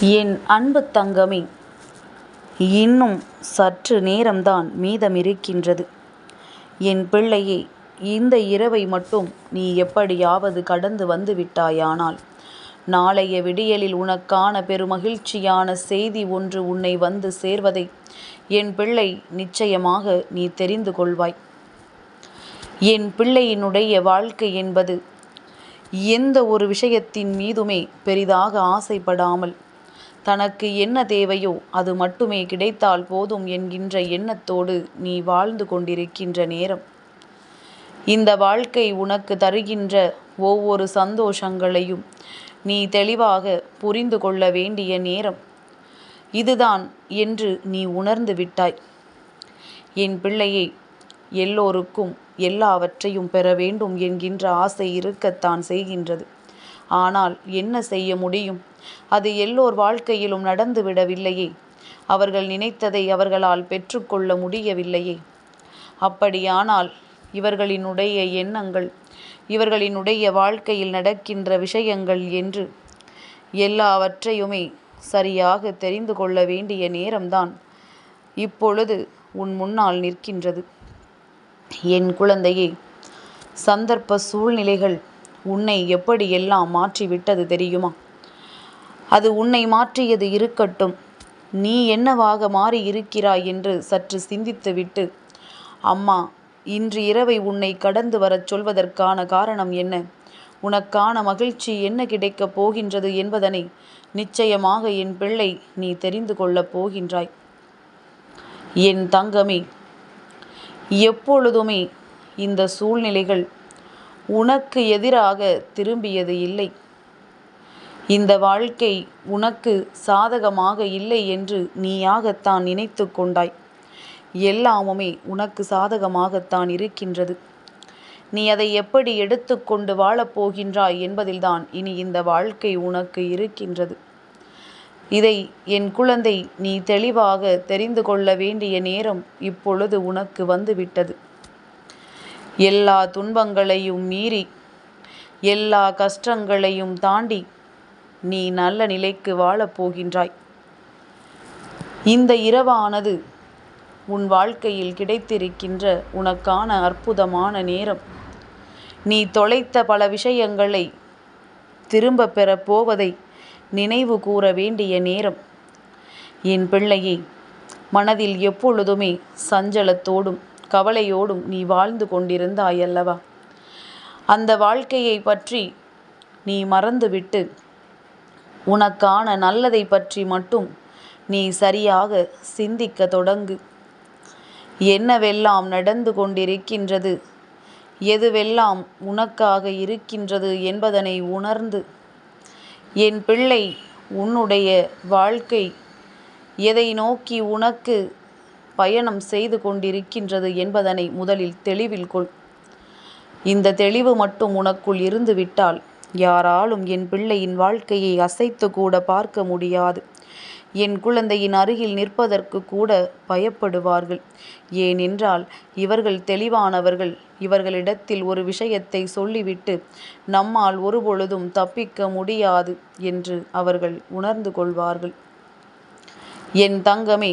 என் அன்பு தங்கமே இன்னும் சற்று நேரம்தான் மீதமிருக்கின்றது. என் பிள்ளையே இந்த இரவை மட்டும் நீ எப்படியாவது கடந்து வந்து விட்டாயானால் நாளைய விடியலில் உனக்கான பெருமகிழ்ச்சியான செய்தி ஒன்று உன்னை வந்து சேர்வதை என் பிள்ளை நிச்சயமாக நீ தெரிந்து கொள்வாய். என் பிள்ளையினுடைய வாழ்க்கை என்பது எந்த ஒரு விஷயத்தின் மீதுமே பெரிதாக ஆசைப்படாமல் தனக்கு என்ன தேவையோ அது மட்டுமே கிடைத்தால் போதும் என்கின்ற எண்ணத்தோடு நீ வாழ்ந்து கொண்டிருக்கின்ற நேரம். இந்த வாழ்க்கை உனக்கு தருகின்ற ஒவ்வொரு சந்தோஷங்களையும் நீ தெளிவாக புரிந்து கொள்ள வேண்டிய நேரம். இதுதான் என்று நீ உணர்ந்து விட்டாய். என் பிள்ளையை எல்லோருக்கும் எல்லாவற்றையும் பெற வேண்டும் என்கின்ற ஆசை இருக்கத்தான் செய்கின்றது. ஆனால் என்ன செய்ய முடியும்? அது எல்லோர் வாழ்க்கையிலும் நடந்துவிடவில்லையே அவர்கள் நினைத்ததை அவர்களால் பெற்றுக்கொள்ள முடியவில்லையே. அப்படியானால் இவர்களினுடைய எண்ணங்கள் இவர்களினுடைய வாழ்க்கையில் நடக்கின்ற விஷயங்கள் என்று எல்லாவற்றையுமே சரியாக தெரிந்து கொள்ள வேண்டிய நேரம்தான் இப்பொழுது உன் முன்னால் நிற்கின்றது. என் குழந்தையே சந்தர்ப்ப சூழ்நிலைகள் உன்னை எப்படியெல்லாம் மாற்றிவிட்டது தெரியுமா? அது உன்னை மாற்றியது இருக்கட்டும். நீ என்னவாக மாறி இருக்கிறாய் என்று சற்று சிந்தித்துவிட்டு அம்மா இன்று இரவை உன்னை கடந்து வரச் சொல்வதற்கான காரணம் என்ன? உனக்கான மகிழ்ச்சி என்ன கிடைக்கப் போகின்றது என்பதனை நிச்சயமாக என் பிள்ளை நீ தெரிந்து கொள்ளப் போகின்றாய். என் தங்கமே எப்பொழுதுமே இந்த சூழ்நிலைகள் உனக்கு எதிராக திரும்பியது இல்லை. இந்த வாழ்க்கை உனக்கு சாதகமாக இல்லை என்று நீயாகத்தான் நினைத்து கொண்டாய். எல்லாமுமே உனக்கு சாதகமாகத்தான் இருக்கின்றது. நீ அதை எப்படி எடுத்துக்கொண்டு வாழப்போகின்றாய் என்பதில்தான் இனி இந்த வாழ்க்கை உனக்கு இருக்கின்றது. இதை என் குழந்தை நீ தெளிவாக தெரிந்து கொள்ள வேண்டிய நேரம் இப்பொழுது உனக்கு வந்துவிட்டது. எல்லா துன்பங்களையும் மீறி எல்லா கஷ்டங்களையும் தாண்டி நீ நல்ல நிலைக்கு வாழப் போகின்றாய். இந்த இரவானது உன் வாழ்க்கையில் கிடைத்திருக்கின்ற உனக்கான அற்புதமான நேரம். நீ தொலைத்த பல விஷயங்களை திரும்ப பெறப் போவதை நினைவு கூற வேண்டிய நேரம். என் பிள்ளையை மனதில் எப்பொழுதுமே சஞ்சலத்தோடும் கவலையோடும் நீ வாழ்ந்து கொண்டிருந்தாய் அல்லவா அந்த வாழ்க்கையை பற்றி நீ மறந்துவிட்டு உனக்கான நல்லதை பற்றி மட்டும் நீ சரியாக சிந்திக்க தொடங்கு. என்னவெல்லாம் நடந்து கொண்டிருக்கின்றது எதுவெல்லாம் உனக்காக இருக்கின்றது என்பதனை உணர்ந்து என் பிள்ளை உன்னுடைய வாழ்க்கை எதை நோக்கி உனக்கு பயணம் செய்து கொண்டிருக்கின்றது என்பதனை முதலில் தெளிவில் கொள். இந்த தெளிவு மட்டும் உனக்குள் இருந்துவிட்டால் யாராலும் என் பிள்ளையின் வாழ்க்கையை அசைத்து கூட பார்க்க முடியாது. என் குழந்தையின் அருகில் நிற்பதற்கு கூட பயப்படுவார்கள். ஏனென்றால் இவர்கள் தெளிவானவர்கள். இவர்களிடத்தில் ஒரு விஷயத்தை சொல்லிவிட்டு நம்மால் ஒருபொழுதும் தப்பிக்க முடியாது என்று அவர்கள் உணர்ந்து கொள்வார்கள். என் தங்கமே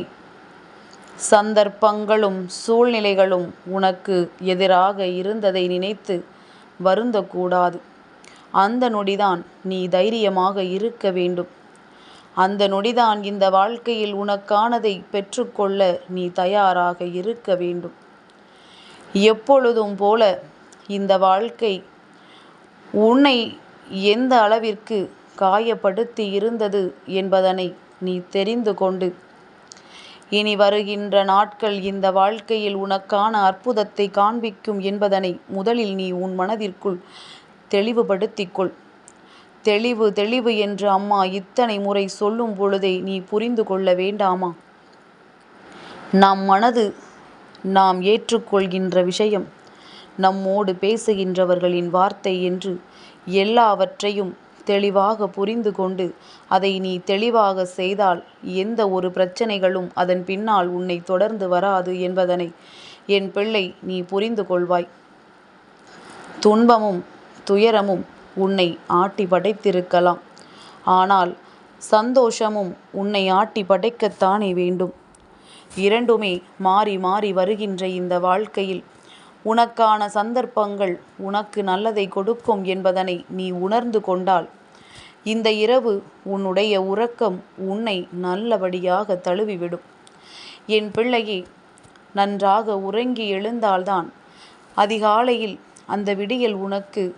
சந்தர்ப்பங்களும் சூழ்நிலைகளும் உனக்கு எதிராக இருந்ததை நினைத்து வருந்தக்கூடாது. அந்த நொடிதான் நீ தைரியமாக இருக்க வேண்டும். அந்த நொடிதான் இந்த வாழ்க்கையில் உனக்கானதை பெற்றுக்கொள்ள நீ தயாராக இருக்க வேண்டும். எப்பொழுதும் போல இந்த வாழ்க்கை உன்னை எந்த அளவிற்கு காயப்படுத்தி இருந்தது என்பதனை நீ தெரிந்து கொண்டு இனி வருகின்ற நாட்கள் இந்த வாழ்க்கையில் உனக்கான அற்புதத்தை காண்பிக்கும் என்பதனை முதலில் நீ உன் மனதிற்குள் தெளிவுபடுத்திக்கொள். தெளிவு தெளிவு என்று அம்மா இத்தனை முறை சொல்லும் பொழுதே நீ புரிந்து கொள்ள வேண்டாமா? நம் மனது நாம் ஏற்றுக்கொள்கின்ற விஷயம் நம்மோடு பேசுகின்றவர்களின் வார்த்தை என்று எல்லாவற்றையும் தெளிவாக புரிந்து கொண்டு அதை நீ தெளிவாக செய்தால் எந்த ஒரு பிரச்சனைகளும் அதன் பின்னால் உன்னை தொடர்ந்து வராது என்பதனை என் பிள்ளை நீ புரிந்து கொள்வாய். துன்பமும் துயரமும் உன்னை ஆட்டி படைத்திருக்கலாம். ஆனால் சந்தோஷமும் உன்னை ஆட்டி படைக்கத்தானே வேண்டும். இரண்டுமே மாறி மாறி வருகின்ற இந்த வாழ்க்கையில் உனக்கான சந்தர்ப்பங்கள் உனக்கு நல்லதை கொடுக்கும் என்பதனை நீ உணர்ந்து கொண்டால் இந்த இரவு உன்னுடைய உறக்கம் உன்னை நல்லபடியாக தழுவிவிடும். என் பிள்ளையே நன்றாக உறங்கி எழுந்தால்தான் அதிகாலையில் அந்த விடியல் உனக்கு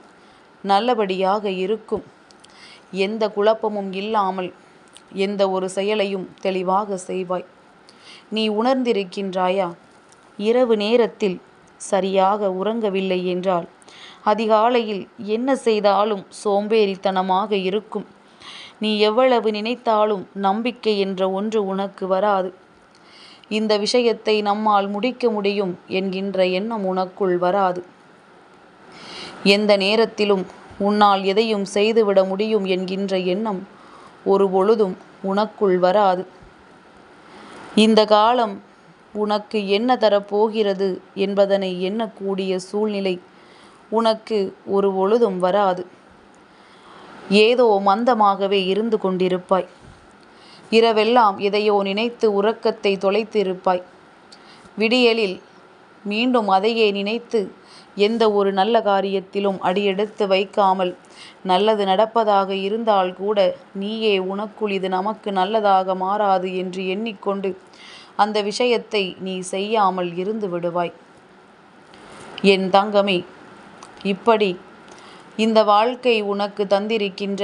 நல்லபடியாக இருக்கும். எந்த குழப்பமும் இல்லாமல் எந்த ஒரு செயலையும் தெளிவாக செய்வாய். நீ உணர்ந்திருக்கின்றாயா? இரவு நேரத்தில் சரியாக உறங்கவில்லை என்றால் அதிகாலையில் என்ன செய்தாலும் சோம்பேறித்தனமாக இருக்கும். நீ எவ்வளவு நினைத்தாலும் நம்பிக்கை என்ற ஒன்று உனக்கு வராது. இந்த விஷயத்தை நம்மால் முடிக்க முடியும் என்கின்ற எண்ணம் உனக்குள் வராது. எந்த நேரத்திலும் உன்னால் எதையும் செய்துவிட முடியும் என்கின்ற எண்ணம் ஒரு பொழுதும் உனக்குள் வராது. இந்த காலம் உனக்கு என்ன தரப்போகிறது என்பதனை எண்ணக்கூடிய சூழ்நிலை உனக்கு ஒரு பொழுதும் வராது. ஏதோ மந்தமாகவே இருந்து கொண்டிருப்பாய். இரவெல்லாம் எதையோ நினைத்து உறக்கத்தை தொலைத்திருப்பாய். விடியலில் மீண்டும் அதையே நினைத்து எந்த ஒரு நல்ல காரியத்திலும் அடியெடுத்து வைக்காமல் நல்லது நடப்பதாக இருந்தால் கூட நீயே உனக்குள் இது நமக்கு நல்லதாக மாறாது என்று எண்ணிக்கொண்டு அந்த விஷயத்தை நீ செய்யாமல் இருந்து விடுவாய். என் தங்கமே இப்படி இந்த வாழ்க்கை உனக்கு தந்திருக்கின்ற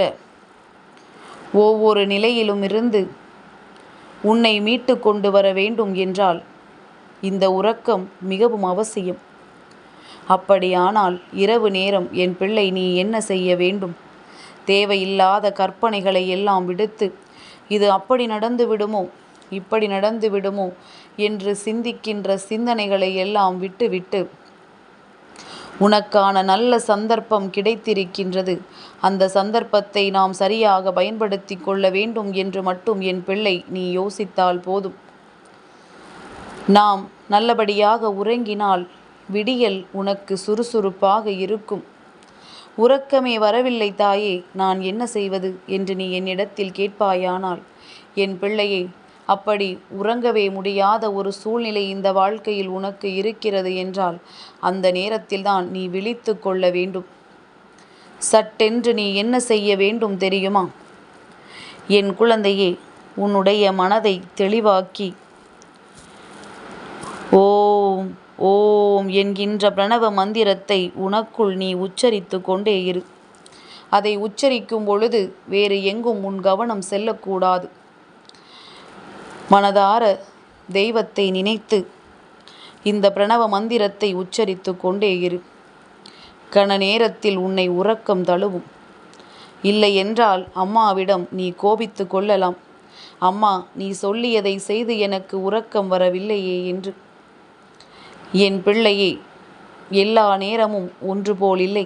ஒவ்வொரு நிலையிலும் இருந்து உன்னை மீட்டு கொண்டு வர வேண்டும் என்றால் இந்த உறக்கம் மிகவும் அவசியம். அப்படியானால் இரவு நேரம் என் பிள்ளை நீ என்ன செய்ய வேண்டும்? தேவையில்லாத கற்பனைகளை எல்லாம் விடுத்து இது அப்படி நடந்து விடுமோ? இப்படி நடந்து விடுமோ என்று சிந்திக்கின்ற சிந்தனைகளை எல்லாம் விட்டுவிட்டு உனக்கான நல்ல சந்தர்ப்பம் கிடைத்திருக்கின்றது. அந்த சந்தர்ப்பத்தை நாம் சரியாக பயன்படுத்தி கொள்ள வேண்டும் என்று மட்டும் என் பிள்ளை நீ யோசித்தால் போதும். நாம் நல்லபடியாக உறங்கினால் விடியல் உனக்கு சுறுசுறுப்பாக இருக்கும். உறக்கமே வரவில்லை தாயே நான் என்ன செய்வது என்று நீ என்னிடத்தில் கேட்பாயானால் என் பிள்ளையை அப்படி உறங்கவே முடியாத ஒரு சூழ்நிலை இந்த வாழ்க்கையில் உனக்கு இருக்கிறது என்றால் அந்த நேரத்தில்தான் நீ விழித்து கொள்ள வேண்டும். சட்டென்று நீ என்ன செய்ய வேண்டும் தெரியுமா? என் குழந்தையே உன்னுடைய மனதை தெளிவாக்கி ஓம் ஓம் என்கின்ற பிரணவ மந்திரத்தை உனக்குள் நீ உச்சரித்து கொண்டே இரு. அதை உச்சரிக்கும் பொழுது வேறு எங்கும் உன் கவனம் செல்லக்கூடாது. மனதார தெய்வத்தை நினைத்து இந்த பிரணவ மந்திரத்தை உச்சரித்து கொண்டே இரு. கண நேரத்தில் உன்னை உறக்கம் தழுவும். இல்லை என்றால் அம்மாவிடம் நீ கோபித்து கொள்ளலாம். அம்மா நீ சொல்லியதை செய்து எனக்கு உறக்கம் வரவில்லையே என்று. என் பிள்ளையே எல்லா நேரமும் ஒன்று போலில்லை.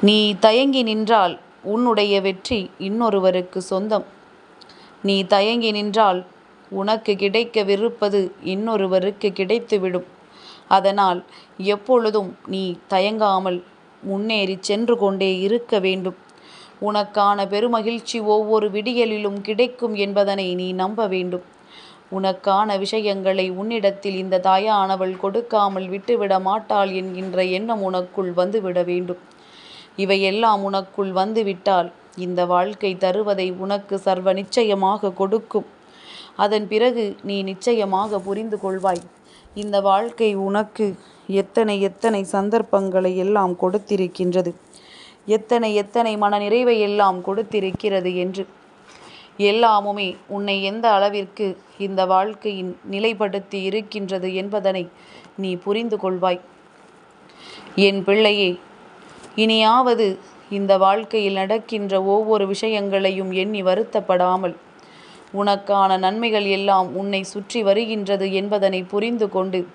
நீ தயங்கி நின்றால் உன்னுடைய வெற்றி இன்னொருவருக்கு சொந்தம். நீ தயங்கி நின்றால் உனக்கு கிடைக்கவிருப்பது இன்னொருவருக்கு கிடைத்துவிடும். அதனால் எப்பொழுதும் நீ தயங்காமல் முன்னேறி சென்று கொண்டே இருக்க வேண்டும். உனக்கான பெருமகிழ்ச்சி ஒவ்வொரு விடியலிலும் கிடைக்கும் என்பதனை நீ நம்ப வேண்டும். உனக்கான விஷயங்களை உன்னிடத்தில் இந்த தாயானவள் கொடுக்காமல் விட்டுவிட மாட்டாள் என்கின்ற எண்ணம் உனக்குள் வந்துவிட வேண்டும். இவையெல்லாம் உனக்குள் வந்துவிட்டால் இந்த வாழ்க்கை தருவதை உனக்கு சர்வ நிச்சயமாக கொடுக்கும். அதன் பிறகு நீ நிச்சயமாக புரிந்து கொள்வாய். இந்த வாழ்க்கை உனக்கு எத்தனை எத்தனை சந்தர்ப்பங்களை எல்லாம் கொடுத்திருக்கின்றது. எத்தனை எத்தனை மன நிறைவை எல்லாம் கொடுத்திருக்கிறது என்று. எல்லாமுமே உன்னை எந்த அளவிற்கு இந்த வாழ்க்கையின் நிலைப்படுத்தி இருக்கின்றது என்பதனை நீ புரிந்து கொள்வாய். என் பிள்ளையே இனியாவது இந்த வாழ்க்கையில் நடக்கின்ற ஒவ்வொரு விஷயங்களையும் எண்ணி வருத்தப்படாமல் உனக்கான நன்மைகள் எல்லாம் உன்னை சுற்றி வருகின்றது என்பதனை புரிந்து கொண்டு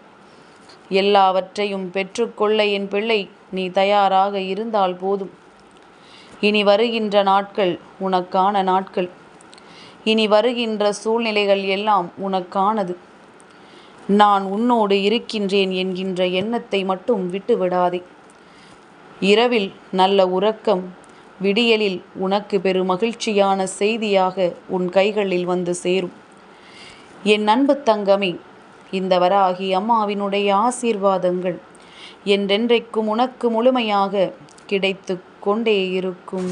எல்லாவற்றையும் பெற்றுக்கொள்ள என் பிள்ளை நீ தயாராக இருந்தால் போதும். இனி வருகின்ற நாட்கள் உனக்கான நாட்கள். இனி வருகின்ற சூழ்நிலைகள் எல்லாம் உனக்கானது. நான் உன்னோடு இருக்கின்றேன் என்கின்ற எண்ணத்தை மட்டும் விட்டுவிடாதே. இரவில் நல்ல உறக்கம் விடியலில் உனக்கு பெரும் மகிழ்ச்சியான செய்தியாக உன் கைகளில் வந்து சேரும். என் அன்பு தங்கமே இந்த வராகி அம்மாவினுடைய ஆசீர்வாதங்கள் என்றென்றைக்கும் உனக்கு முழுமையாக கிடைத்து கொண்டே இருக்கும்.